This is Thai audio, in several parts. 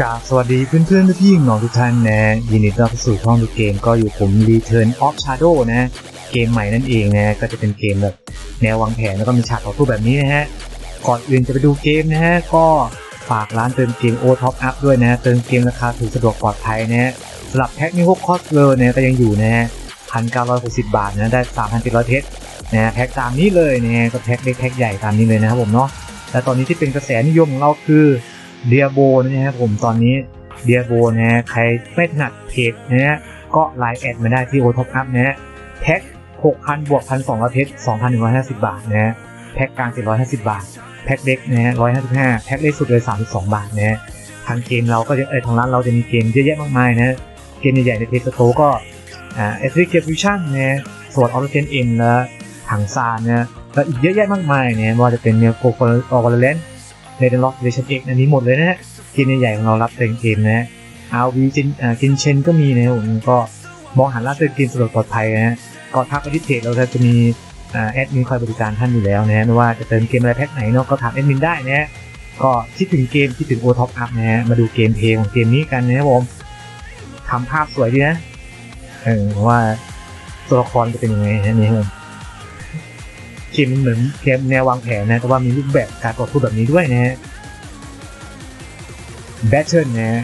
กราบสวัสดีเพื่อนๆพี่ๆน้องทุกท่านนะยินดีต้อนรับเข้าสู่ช่องดูเกมก็อยู่ผม Return of Shadow นะ เกมใหม่นั่นเองนะก็จะเป็นเกมแบบแนววางแผนแล้วก็มีฉากต่อสู้แบบนี้นะฮะก่อนอื่นจะไปดูเกมนะฮะก็ฝากร้านเติมเกม O Top Up ด้วยนะเติมเกมราคาถูกสะดวกปลอดภัยนะฮะสำหรับแพ็คนี้พวกคอสเลยเนี่ยก็ยังอยู่นะฮะ1,960บาทนะได้3,700เพชรนะฮะแพ็คตามนี้เลยนะฮะก็แพ็คเล็กแพ็คใหญ่ตามนี้เลยนะครับผมเนาะและตอนนี้ที่เป็นกระแสนิยมของเราคือ เดียโบนะครับผมตอนนี้เดียโบนะฮะใครไม่ถนัดเพจนะฮะก็ไลน์แอดมาได้ที่โอท็อปอัพนะฮะแพ็ค6,000 บวก 1,200เพชร2,150 บาทนะฮะแพ็คกลาง 750 บาท แพ็คเล็กนะฮะ155 แพ็คเล็กสุดเลย 32 บาทนะฮะทางเกมเราก็จะเออทางร้านเราจะมีเกมเยอะแยะมากมายนะฮะเกมใหญ่ๆในเพจสโตก็อ่าเอสเกมฟิวชั่นนะฮะสวดออร์เทนเอ็นและถังซานนะฮะแล้วอีกเยอะแยะมากมายเนะไม่ว่าจะเป็นเนโกโฟลออร์เลน เรดล็อกเรชั่นเอ็กอันนี้หมดเลยนะฮะเกมใหญ่ๆของเรารับเติมเกมนะฮะ RV จินกินเชนก็มีนะครับผมก็มองหาร้านเติมเกมสะดวกปลอดภัยนะฮะก็ทักไปที่เพจเราจะมีแอดมินคอยบริการท่านอยู่แล้วนะฮะไม่ว่าจะเติมเกมอะไรแพ็คไหนเนาะก็ถามแอดมินได้นะฮะก็คิดถึงเกมคิดถึงโอท็อปอัพนะฮะมาดูเกมเพลย์ของเกมนี้กันนะครับผมทำภาพสวยดีนะเออเพราะว่าตัวละครจะเป็นยังไงนะนี่ครับ เกมมันเหมือนเกมแนววางแผนนะ แต่ว่ามีรูปแบบการต่อสู้แบบนี้ด้วยนะฮะแบทเทิลนะฮะ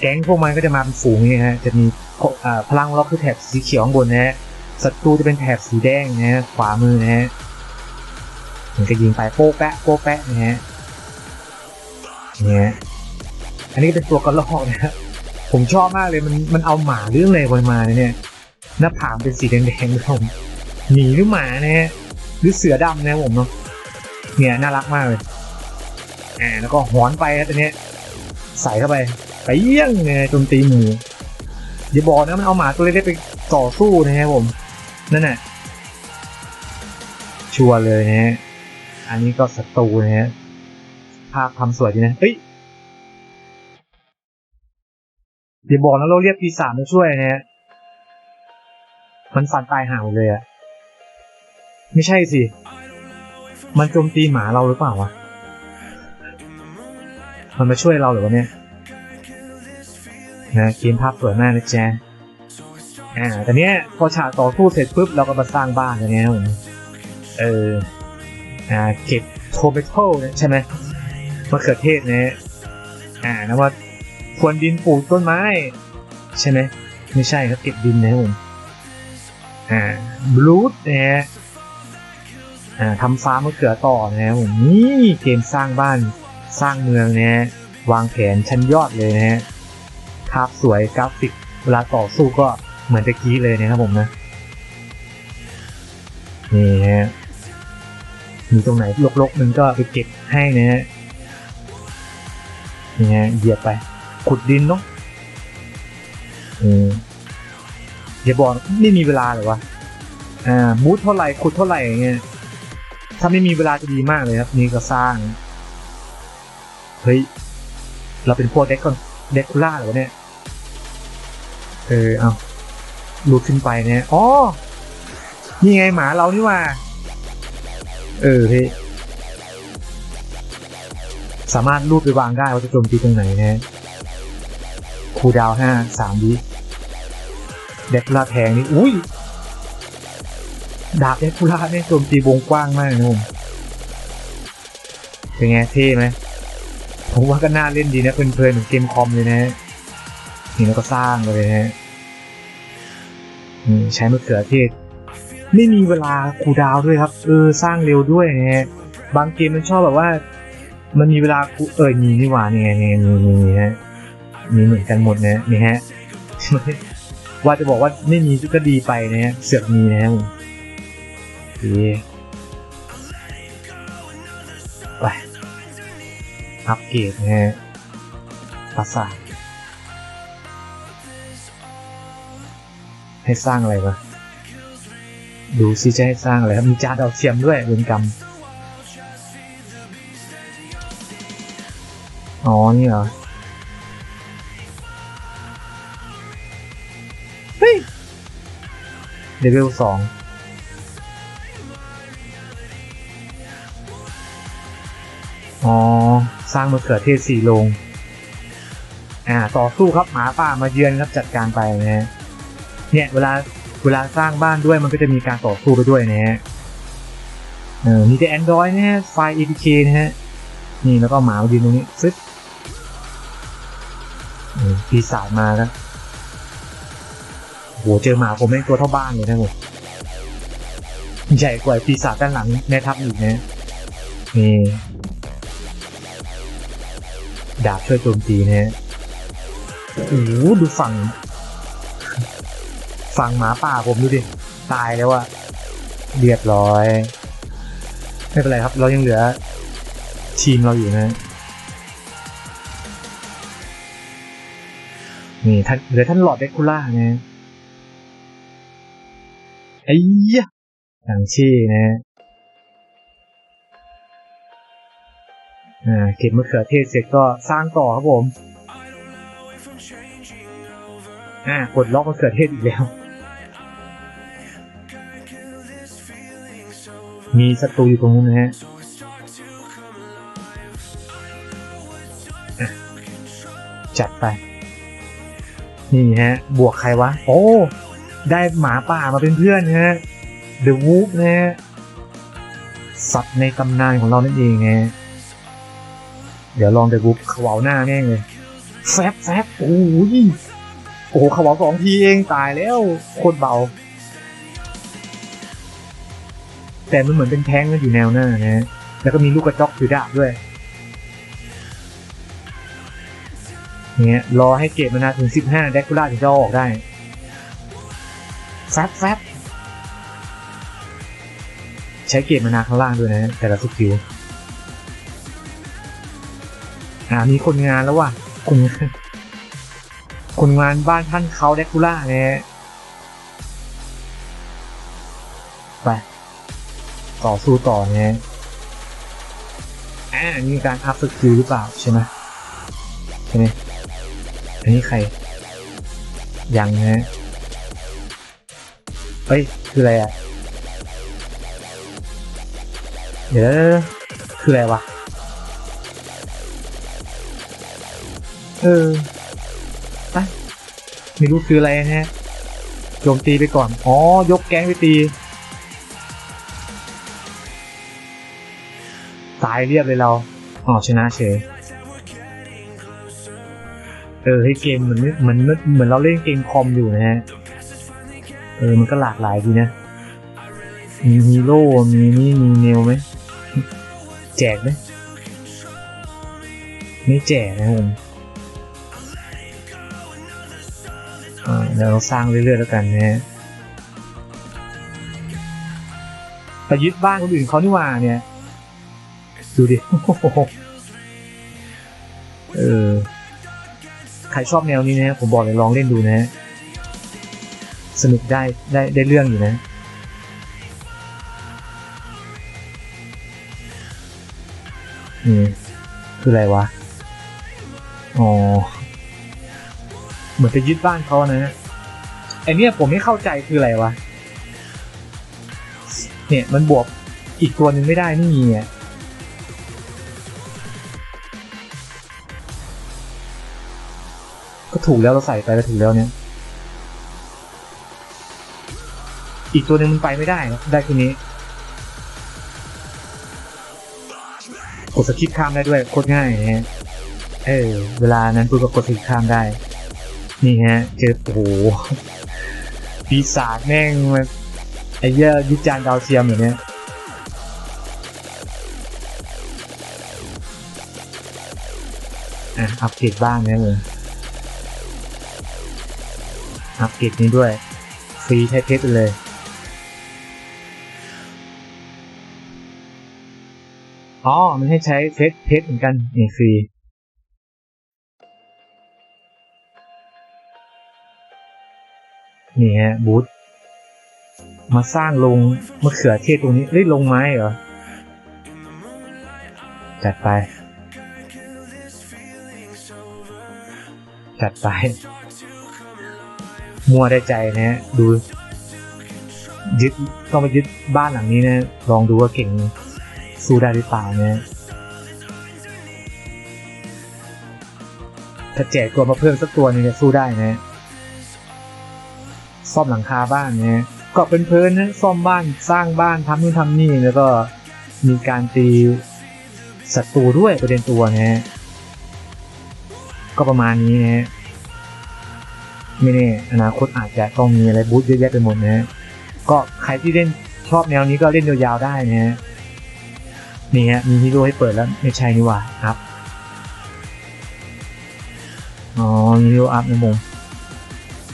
แก๊งพวกมันก็จะมาเป็นฝูงนี่ฮะ จะมีอ่าพลังล็อกคือแถบสีเขียวข้างบนนะฮะ ศัตรูจะเป็นแถบสีแดงนะฮะ ขวามือนะฮะมันก็ยิงไปโป๊ะแปะโป๊ะแปะนะฮะเนี่ยอันนี้ก็เป็นตัวกระรอกนะฮะ ผมชอบมากเลยมันมันเอาหมาเรื่องอะไรมาเนี่ย หน้าผากเป็นสีแดงๆผม หมีหรือหมานะฮะหรือเสือดำนะผมเนาะเนี่ยน่ารักมากเลยอ่าแล้วก็หอนไปครับตัวเนี้ยใส่เข้าไปไปเยี่ยงเนี่ยจมตีหมูอย่าบอกนะมันเอาหมาตัวเล็กๆไปต่อสู้นะครับผมนั่นน่ะชัวร์เลยนะฮะอันนี้ก็ศัตรูนะฮะภาพทำสวยดีนะเฮ้ยอย่าบอกนะเราเรียกปีศาจมาช่วยนะฮะมันฟันตายห่าเลยอะ ไม่ใช่สิ มันโจมตีหมาเราหรือเปล่าวะ มันมาช่วยเราหรือวะเนี่ย นะเกมภาพสวยมากนะแจ๊อ่าแต่เนี้ยพอฉากต่อสู้เสร็จปุ๊บเราก็มาสร้างบ้านกันเนี้ยผมเออ อ่า เก็บโทเมโต้เนี่ยใช่ไหมมะเขือเทศเนี่ยอ่านะว่าควรดินปลูกต้นไม้ ใช่ไหมไม่ใช่ครับเก็บดินนะผมอ่าบลูดนี่ยอ่า ทำฟาร์มมะเขือต่อนะครับผมนี่เกมสร้างบ้านสร้างเมืองนะฮะวางแผนชั้นยอดเลยนะฮะภาพสวยกราฟิกเวลาต่อสู้ก็เหมือนตะกี้เลยนะครับผมนะนี่ฮะมีตรงไหนลกๆมันก็ไปเก็บให้นะฮะนี่ฮะเหยียบไป ขุดดินเนาะอืมอย่าบอกไม่มีเวลาหรอวะอ่ามูดเท่าไหร่ขุดเท่าไหร่อย่างเงี้ย ถ้าไม่มีเวลาจะดีมากเลยครับ นี่ก็สร้าง เฮ้ย เราเป็นพวกเด็กก่อนเด็กคูล่าเหรอเนี่ย เออ เอาลูดขึ้นไปเนี่ยอ๋อ นี่ไงหมาเรานี่ว่า เออเฮ้ยสามารถลูดไปวางได้ว่าจะโจมตีตรงไหนนะฮะคูดาวห้าสามวิเด็กคูล่าแทงนี่ อุ้ย ดาบเด็กคูล่าเนี่ยโจมตีวงกว้างมากนะผมเป็นไงเท่ไหมผมว่าก็น่าเล่นดีนะเพลินๆเหมือนเกมคอมเลยนะนี่แล้วก็สร้างเลยนะฮะใช้มะเขือเทศ ไม่มีเวลาคูดาวด้วยครับ เออสร้างเร็วด้วยนะฮะบางเกมมันชอบแบบว่า มันมีเวลาคูเออมีนี่หว่านี่ไงนี่ไงมีมีมีฮะมีเหมือนกันหมดนะนี่ฮะว่าจะบอกว่าไม่มีก็ดีไปนะฮะเสือกมีนะฮะ ผมโอเคไปอัปเกรดนะฮะปราสาทให้สร้างอะไรวะดูซิจะให้สร้างอะไรมีจานดาวเทียมด้วยเวรกรรมอ๋อ นี่เหรอ เฮ้ยเลเวลสอง อ๋อ สร้างมะเขือเทศสี่โรงอ่า ต่อสู้ครับหมาป่ามาเยือนครับจัดการไปนะฮะ เนี่ยเวลาเวลาสร้างบ้านด้วยมันก็จะมีการต่อสู้ไปด้วยนะฮะ เออมีแต่ Android นะฮะ ไฟล์ APK นะฮะ นี่แล้วก็หมามายืนตรงนี้ฟึ๊บปีศาจมาแล้วโห เจอหมาผมแม่งตัวเท่าบ้านเลยนะผมใหญ่กว่าปีศาจด้านหลังแม่ทัพอีกนะนี่ ดาบช่วยโจมตีนะฮะโอ้โหดูฝั่งฝั่งหมาป่าผมดูดิ ตายแล้วอะเรียบร้อย ไม่เป็นไรครับ เรายังเหลือ ทีมเราอยู่นะ นี่ท่านเหลือท่านหลอดเดคูล่านะไอ้ยะอย่างชี่นะ เก็บมะเขือเทศเสร็จก็สร้างต่อครับผมอ่ากดล็อกมะเขือเทศอีกแล้ว มีศัตรูอยู่ตรงนู้นนะฮะจัดไป นี่ฮะ บวกใครวะ โอ้ ได้หมาป่ามาเป็นเพื่อนฮะ The Wolf นะฮะสัตว์ในตำนานของเรานั่นเองฮะ เดี๋ยวลอง The Wolf ขวาวหน้าแม่งเลยแฟบแฟบโอ้ยโอ้โหขวาวสองทีเองตายแล้วโคตรเบา แต่มันเหมือนเป็นแท้งกันอยู่แนวหน้านะแล้วก็มีลูกกระจอกถือดาบด้วยเนี่ยรอให้เกตมานาถึง 15แดกคูล่าถึงจะอออกได้แฟบแฟบใช้เกตมานาข้างล่างด้วยนะ แต่ละสกิล อ่ามีคนงานแล้วว่ะคนงานคนงานบ้านท่านเขาแดกคูล่าเนี่ยไปต่อสู้ต่อเนะฮะอ่านี่มีการอัพสกิลหรือเปล่าใช่ไหมใช่ไหมอันนี้ใคร ยังนะฮะเฮ้ย คืออะไรอะ เดี๋ยวคืออะไรวะ เออไปไม่รู้คืออะไรนะฮะโจมตีไปก่อน อ๋อ ยกแก๊งไปตี ตายเรียบเลยเรา อ๋อ ชนะเฉย เออให้เกมเหมือนเหมือนเหมือนเราเล่นเกมคอมอยู่นะฮะ เออ มันก็หลากหลายดีนะ มีฮีโร่ มีนี่ มีเนลไหม แจกไหม ไม่แจกนะผม เดี๋ยวเราสร้างเรื่อยๆแล้วกันนะฮะไปยึดบ้านคนอื่นเขานี่ว่าเนี่ย ดูดิเออใครชอบแนวนี้นะผมบอกเลยลองเล่นดูนะ สนุกได้ได้ได้เรื่องอยู่นะนี่คืออะไรวะ อ๋อ เหมือนจะยึดบ้านเขานะไอเนี้ยผมไม่เข้าใจคืออะไรวะ เนี่ยมันบวกอีกตัวหนึ่งไม่ได้นี่มีอะก็ถูกแล้วเราใส่ไปแล้วถูกแล้วเนี่ย อีกตัวหนึ่งมันไปไม่ได้นะได้ทีนี้กดสกิปข้ามได้ด้วยโคตรง่ายนะฮะ เออ เวลานั้นปุ๊บก็กดสกิปข้ามได้ นี่ฮะเจอโอ้โหปีศาจแม่งมาไอ้เหี้ยยึดจานดาวเทียมอย่างเนี้ยอะอัปเกรดบ้างนะเลยอัปเกรดนี้ด้วย ฟรีใช้เพชรเลยอ๋อ มันให้ใช้เพชรเพชรเหมือนกันนี่ฟรี นี่ฮะบูธมาสร้างลงมะเขือเทศตรงนี้เอ้ยลงไม้เหรอ จัดไป จัดไป มัวได้ใจนะฮะดู ยึดต้องไปยึดบ้านหลังนี้นะ ลองดูว่าเก่งสู้ได้หรือเปล่านะถ้าแจกตัวมาเพิ่มสักตัวนึงจะสู้ได้นะ ซ่อมหลังคาบ้านนะก็เป็นเพลินซ่อมบ้านสร้างบ้านทำนู่นทำนี่แล้วก็มีการตีศัตรูด้วยประเด็นตัวนะฮะก็ประมาณนี้นะฮะไม่แน่อนาคตอาจจะต้องมีอะไรบูทเยอะแยะไปหมดนะฮะก็ใครที่เล่นชอบแนวนี้ก็เล่นยาวๆได้นะฮะนี่ฮะมีฮีโร่ให้เปิดแล้วไม่ใช่นี่หว่าครับอ๋อมีฮิวอัพนะมง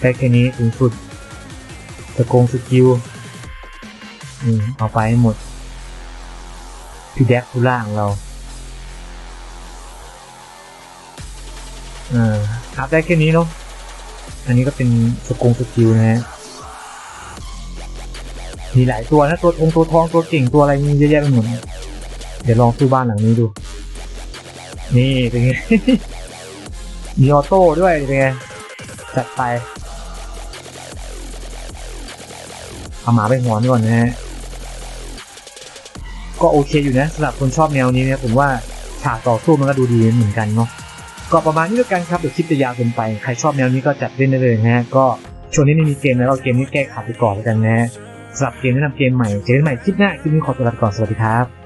ได้แค่นี้ถึงสุด สกงสกิลอืมเอาไปให้หมด พี่แดกผู้ล่างเราเอ่าอัพได้แค่นี้เนาะอันนี้ก็เป็นสกงสกิลนะฮะมีหลายตัวนะ ตัวองตัวทองตัวเก่งตัวอะไรมีเยอะแยะไปหมดเนี่ยเดี๋ยวลองสู้บ้านหลังนี้ดู นี่เป็นไง มีออโต้ด้วยเป็นไงจัดไป เอาหมาไปหอนก่อนนะฮะก็โอเคอยู่นะสำหรับคนชอบแนวนี้เนี่ยผมว่าฉากต่อสู้มันก็ดูดีเหมือนกันเนาะก็ประมาณนี้แล้วกันครับเดี๋ยวคลิปจะยาวเกินไป ใครชอบแนวนี้ก็จัดเล่นได้เลยนะฮะก็ช่วงนี้ไม่มีเกมแล้วเอาเกมนี้แก้ขาดไปก่อนแล้วกันนะฮะสำหรับเกมแนะนำเกมใหม่เจอกันใหม่คลิปหน้าคลิปนี้ขอตัวลาไปก่อนสวัสดีครับ